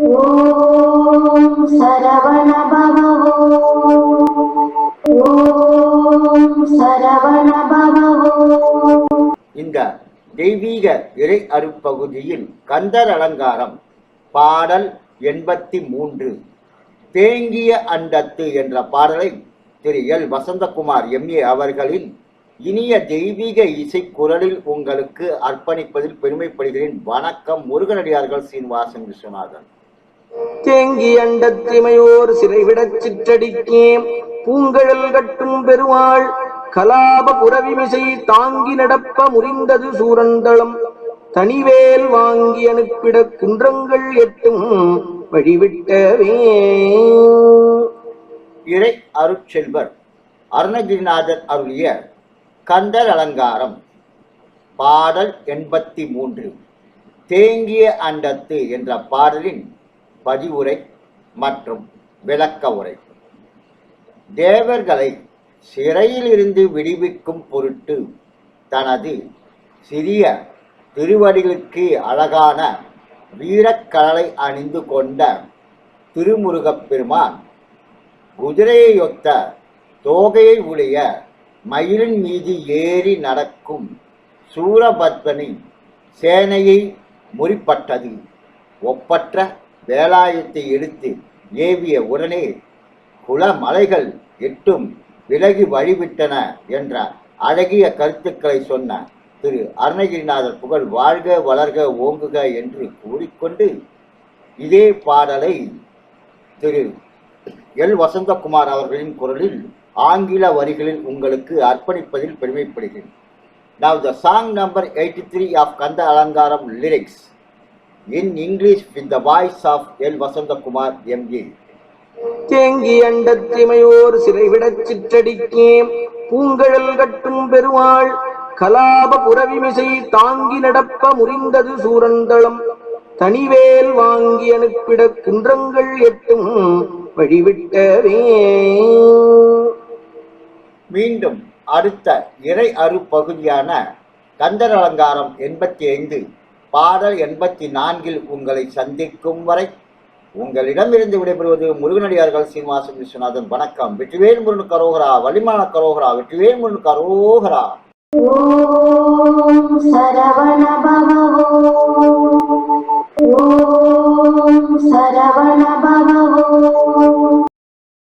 ஓம் சரவண பவோ ஓம் சரவண பவோ இந்த தெய்வீக இறை அருப்பகுதியில் கந்தர் அலங்காரம் பாடல் எண்பத்தி மூன்று தேங்கிய அண்டத்து என்ற பாடலை திரு எல். வசந்தகுமார் எம்ஏ அவர்களின் இனிய தெய்வீக இசை குரலில் உங்களுக்கு அர்ப்பணிப்பதில் பெருமைப்படுகிறேன். வணக்கம் முருகனடியார்கள் சீனிவாசன் விஸ்வநாதன். தேங்கி அண்டத்திமையோர் சிறைவிடச் சிற்றடிக்கே பூங்கழல் கட்டும் பெருவாள் கலாப புறவிமிசை தாங்கி நடப்ப முறிந்தது சூரந்தளம். தனிவேல் வாங்கி அனுப்பிட குன்றங்கள் எட்டும் வழிவிட்டவே இறை அருட்செல்வர் அருணகிரிநாதர் அருளிய கந்தர் அலங்காரம். பாடல் எண்பத்தி மூன்று. தேங்கிய அண்டத்து என்ற பாடலின் பதிவுரை மற்றும் விளக்க உரை. தேவர்களை சிறையிலிருந்து விடுவிக்கும் பொருட்டு தனது சிறிய திருவடிகளுக்கு அழகான வீரக்கடலை அணிந்து கொண்ட திருமுருகப்பெருமான் குதிரையொத்த தோகையை உடைய மயிலின் மீது ஏறி நடக்கும் சூரபத்மனின் சேனையை முறிப்பட்டது. ஒப்பற்ற வேலாயத்தை எடுத்து ஏவிய உடனே குளமலைகள் எட்டும் விலகி வழிவிட்டன என்ற அழகிய கருத்துக்களை சொன்ன திரு. அருணகிரிநாதர் புகழ் வாழ்க வளர்க ஓங்குக என்று கூறிக்கொண்டு இதே பாடலை திரு. எல். வசந்தகுமார் அவர்களின் குரலில் ஆங்கில வரிகளில் உங்களுக்கு அர்ப்பணிப்பதில் பெருமைப்படுகிறேன். Now the song number 83 of Kanda Alangaram lyrics. In English with the voice of L. Vasantakumar M.A. தேங்கி அண்டத்திமையோர் சிறைவிடச் சிற்றடிக்கே பூங்கழல் கட்டும் பெருவாள் கலாப புறவிமிசை தாங்கி நடப்ப முறிந்தது சூரந்தளம் தனிவேல் வாங்கி அனுப்பிட குன்றங்கள் எட்டும் வழிவிட்டவே மீண்டும் அடுத்த இறை அரு பகுதியான கந்தர் அலங்காரம் எண்பத்தி ஐந்து பாடல் எண்பத்தி நான்கில் உங்களை சந்திக்கும் வரை உங்களிடமிருந்து விடைபெறுவது முருகனடியார்கள் சீனிவாசன் விஸ்வநாதன். வணக்கம். வெற்றிவேல் முருகன் கரோகரா வலிமான கரோகரா வெற்றிவேல் முருகன் கரோகரா. ஓம் சரவண சரவண